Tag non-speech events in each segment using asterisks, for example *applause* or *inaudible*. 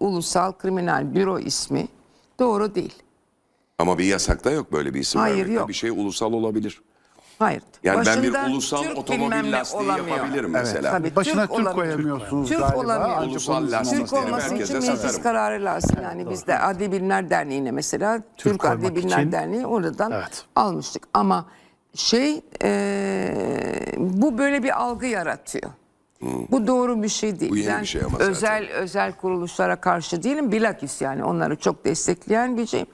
ulusal kriminal büro ismi doğru değil. Ama bir yasakta yok böyle bir isim Hayır, vermekte. yok. Bir şey ulusal olabilir. Hayır. Yani ben bir ulusal Türk otomobil ne lastiği olamıyor. yapabilirim mesela. Tabii, Başına Türk, olamıyor. koyamıyorsunuz Türk galiba. olamıyor. Ancak Ulusal onun lastik Türk olması merkeze için meclis satarım. kararı lazım. Yani biz de Adli Bilimler Derneği'ne mesela Türk, koymak Adli Bilimler için- Derneği oradan Evet. almıştık. Ama şey eee, bu böyle bir algı yaratıyor. Bu doğru bir şey değil. Bu yeni ben bir şey ama zaten. özel özel kuruluşlara karşı değilim. Bilakis yani onları çok destekleyen bir şeyim.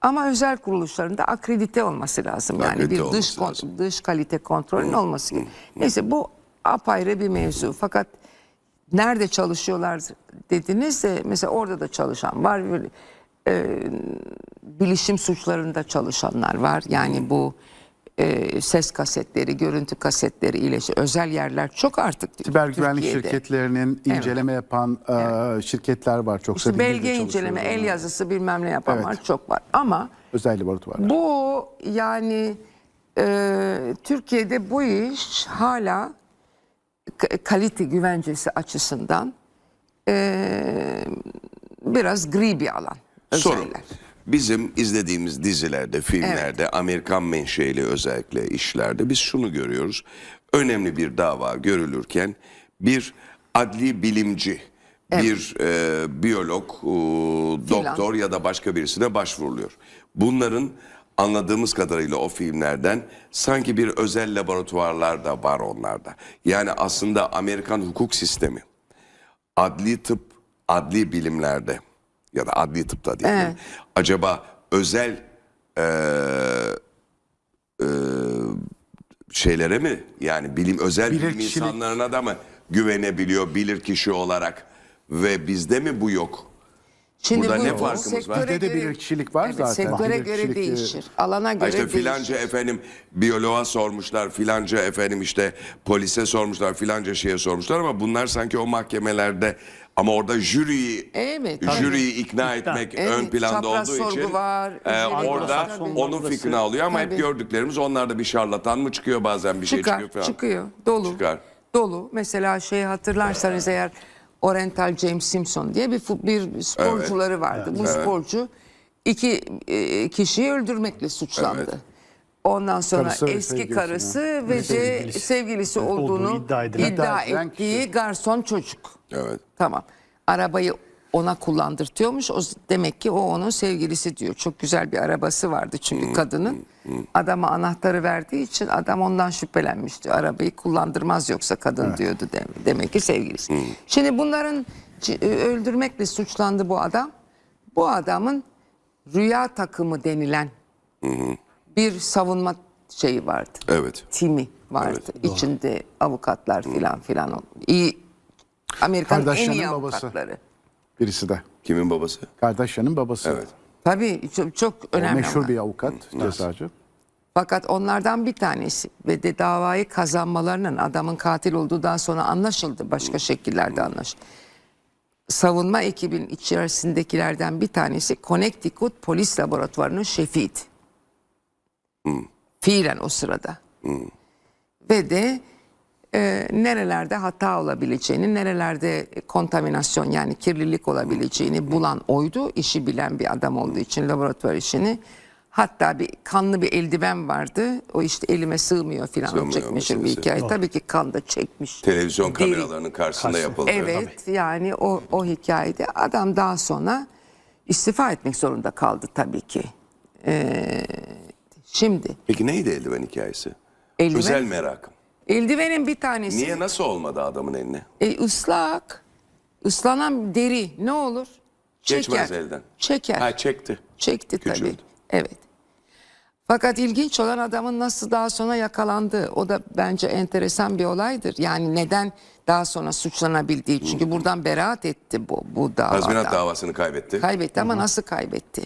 Ama özel kuruluşların da akredite olması lazım. Yani Akredite bir dış lazım. dış kalite kontrolünün olması gerekiyor. Neyse bu apayrı bir mevzu. Fakat nerede çalışıyorlar dediniz de mesela orada da çalışan var. E, bilişim suçlarında çalışanlar var. Yani bu e, ses kasetleri, görüntü kasetleri ile işte özel yerler çok artık Siber güvenlik şirketlerinin inceleme yapan e, şirketler var. Çok İşte belge inceleme, el yazısı bilmem ne yapan Evet. var çok var. Ama Özel laboratuvarlar. Bu yani e, Türkiye'de bu iş hala kalite güvencesi açısından e, biraz gri bir alan. Özeller. Bizim izlediğimiz dizilerde, filmlerde, Amerikan menşeli özellikle işlerde biz şunu görüyoruz. Önemli bir dava görülürken bir adli bilimci, bir e, biyolog, e, doktor ya da başka birisine başvuruluyor. Bunların anladığımız kadarıyla o filmlerden sanki bir özel laboratuvarlar da var onlarda. Yani aslında Amerikan hukuk sistemi adli tıp, adli bilimlerde ya da adli tıpta diyelim. Evet. Acaba özel eee, eee, şeylere mi yani bilim özel Bilir bilim kişilik. insanlarına da mı güvenebiliyor bilir kişi olarak ve bizde mi bu yok? Burada ne farkımız var? sektöre göre- bilirkişilik var evet, zaten. Sektöre göre e, değişir. Alana göre işte değişir. filanca efendim biyoloğa sormuşlar, filanca efendim işte polise sormuşlar, filanca şeye sormuşlar ama bunlar sanki o mahkemelerde ama orada jüriyi Evet, tabii. jüriyi ikna etmek Evet, ön planda olduğu sorgu için var, e, orada tabii. onun fikrini alıyor ama Tabii. hep gördüklerimiz onlarda bir şarlatan mı çıkıyor bazen bir şey çıkar, çıkıyor falan. çıkıyor. Dolu. Çıkar. Dolu. Mesela şey hatırlarsanız eğer Oriental James Simpson diye bir bir sporcuları vardı. Bu sporcu iki e, kişiyi öldürmekle suçlandı. Evet. Ondan sonra Karısı ve eski karısı ve de Sevgilisi. sevgilisi Olduğu olduğunu iddia iddia ettiği garson çocuk. Evet. Tamam. Arabayı ona kullandırtıyormuş. O demek ki o onun sevgilisi diyor. Çok güzel bir arabası vardı çünkü kadının. Adama anahtarı verdiği için adam ondan şüphelenmiş diyor. Arabayı kullandırmaz yoksa kadın diyordu de- demek ki sevgilisi. Şimdi bunların c- öldürmekle suçlandı bu adam. Bu adamın rüya takımı denilen bir savunma şeyi vardı Evet. timi vardı. İçinde avukatlar filan filan. İyi Amerikan en Kardashian'ın iyi babası. avukatları. Birisi de. Kimin babası? Kardashian'ın babası. Evet. Tabii çok, çok O önemli. meşhur ama. bir avukat, cezacı. Fakat onlardan bir tanesi ve de davayı kazanmalarının adamın katil olduğundan sonra anlaşıldı. Başka şekillerde anlaşıldı. Savunma ekibin içerisindekilerden bir tanesi Connecticut Polis Laboratuvarı'nın şefiydi. Fiilen o sırada. Ve de e, nerelerde hata olabileceğini, nerelerde kontaminasyon yani kirlilik olabileceğini bulan oydu. İşi bilen bir adam olduğu için laboratuvar işini. Hatta bir kanlı bir eldiven vardı. O işte elime sığmıyor filan. O Sığmıyor çekmiş bir hikaye. Tabii ki kan da çekmiş. Televizyon Deri. kameralarının karşısında Karşı- yapıldı. Evet yani o, o hikayede adam daha sonra istifa etmek zorunda kaldı tabii ki. Ee, şimdi Peki neydi eldiven hikayesi? Eldiven- Özel merakım. Eldivenin bir tanesi Niye nasıl olmadı adamın eline? E, ıslak. Islanan deri ne olur? Geçmez elden. Çeker. Ha çekti. Çekti Küçüldü. tabii. Evet. Fakat ilginç olan adamın nasıl daha sonra yakalandığı. O da bence enteresan bir olaydır. Yani neden daha sonra suçlanabildiği. Çünkü buradan beraat etti bu, bu davadan. Tazminat davasını kaybetti. Kaybetti ama nasıl kaybetti?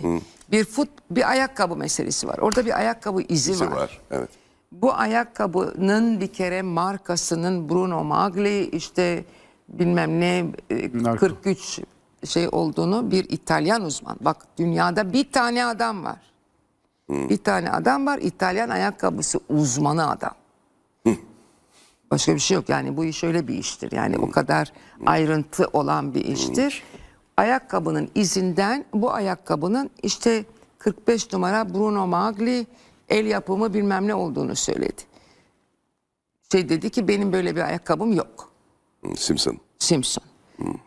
Bir fut bir ayakkabı meselesi var. Orada bir ayakkabı izi, İzi var. var. Evet. Bu ayakkabının bir kere markasının Bruno Magli işte bilmem ne e, Narko. 43 şey olduğunu bir İtalyan uzman. Bak dünyada bir tane adam var. Bir tane adam var İtalyan ayakkabısı uzmanı adam. Başka bir şey yok yani bu iş öyle bir iştir. Yani o kadar ayrıntı olan bir iştir. ayakkabının izinden bu ayakkabının işte 45 numara Bruno Magli el yapımı bilmem ne olduğunu söyledi. Şey dedi ki benim böyle bir ayakkabım yok. Hı, Simpson. Simpson.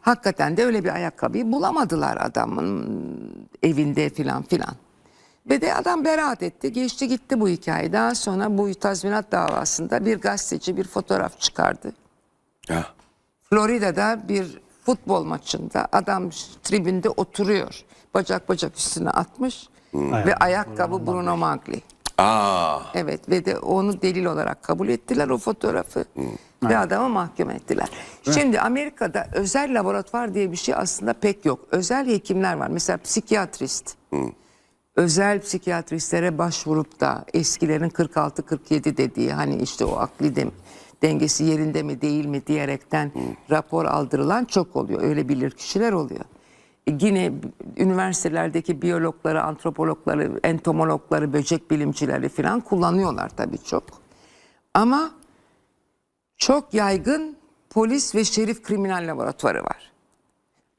Hakikaten de öyle bir ayakkabıyı bulamadılar adamın evinde filan filan. Ve de adam beraat etti. Geçti gitti bu hikaye. Daha sonra bu tazminat davasında bir gazeteci bir fotoğraf çıkardı. Ya. Florida'da bir futbol maçında adam tribünde oturuyor. Bacak bacak üstüne atmış ve ayakkabı Bruno Magli. Aa. Evet ve de onu delil olarak kabul ettiler o fotoğrafı ve adamı mahkum ettiler. Şimdi Amerika'da özel laboratuvar diye bir şey aslında pek yok. Özel hekimler var. Mesela psikiyatrist. Özel psikiyatristlere başvurup da eskilerin 46-47 dediği hani işte o akli dem- dengesi yerinde mi değil mi diyerekten rapor aldırılan çok oluyor. Öyle bilir kişiler oluyor. Yine üniversitelerdeki biyologları, antropologları, entomologları, böcek bilimcileri falan kullanıyorlar tabii çok. Ama çok yaygın polis ve şerif kriminal laboratuvarı var.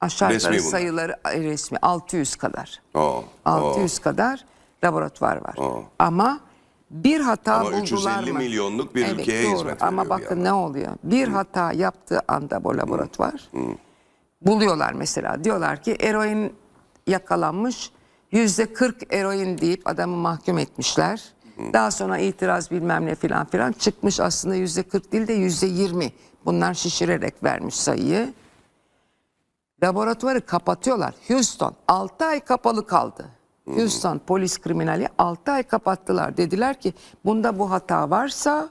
Aşağı Resmi yukarı bunlar. sayıları ay, resmi 600 kadar. O. 600 kadar laboratuvar var. Ama bir hata Ama buldular 350 mı? milyonluk bir evet, ülkeye doğru. hizmet Ama veriyor bir bakın ne oluyor? Bir hata yaptığı anda bu laboratuvar buluyorlar mesela. Diyorlar ki eroin yakalanmış. Yüzde 40 eroin deyip adamı mahkum etmişler. Daha sonra itiraz bilmem ne filan filan çıkmış aslında yüzde 40 değil de yüzde 20. Bunlar şişirerek vermiş sayıyı. Laboratuvarı kapatıyorlar. Houston 6 ay kapalı kaldı. Houston polis kriminali 6 ay kapattılar. Dediler ki bunda bu hata varsa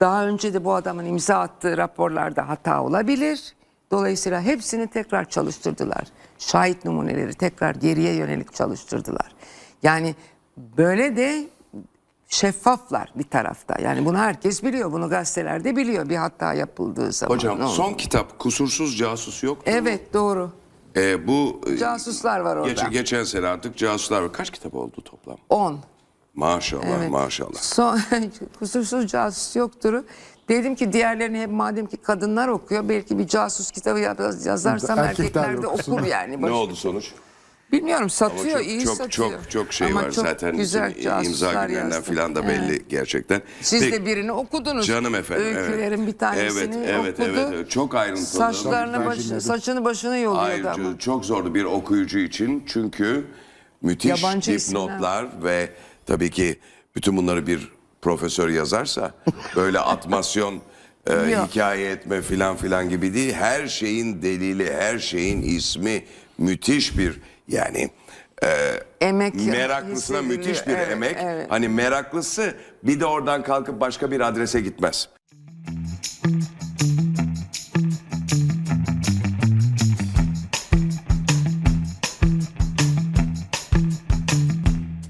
daha önce de bu adamın imza attığı raporlarda hata olabilir. Dolayısıyla hepsini tekrar çalıştırdılar. Şahit numuneleri tekrar geriye yönelik çalıştırdılar. Yani böyle de şeffaflar bir tarafta. Yani bunu herkes biliyor. Bunu gazetelerde biliyor bir hata yapıldığı zaman. Hocam son kitap Kusursuz Casus yok. Evet doğru. Ee, bu e, Casuslar var orada. Geç, geçen sene artık casuslar var. Kaç kitap oldu toplam? 10. Maşallah Evet. maşallah. Son, *laughs* kusursuz casus yoktur. Dedim ki diğerlerini hep madem ki kadınlar okuyor belki bir casus kitabı yaz- yazarsam Erkekler erkekler de okur yani. Ne Baş- oldu sonuç? Bilmiyorum Ama satıyor çok, iyi çok, satıyor. çok çok şey Ama var çok zaten güzel imza günlerinden filan da belli Evet. gerçekten. Siz Peki, de birini okudunuz. Canım efendim. evet. Öykülerin bir tanesini evet, evet, okudu. Evet, evet. Çok ayrıntılı. Saçlarını güzel saçını başını yoluyordu Ayrıca ama. çok zordu bir okuyucu için çünkü müthiş Yabancı isimler. dipnotlar ve tabii ki bütün bunları bir profesör yazarsa *laughs* böyle atmasyon e, hikaye etme filan filan gibi değil. Her şeyin delili, her şeyin ismi müthiş bir yani e, Emek meraklısına müthiş bir Evet, emek. evet. Hani meraklısı bir de oradan kalkıp başka bir adrese gitmez.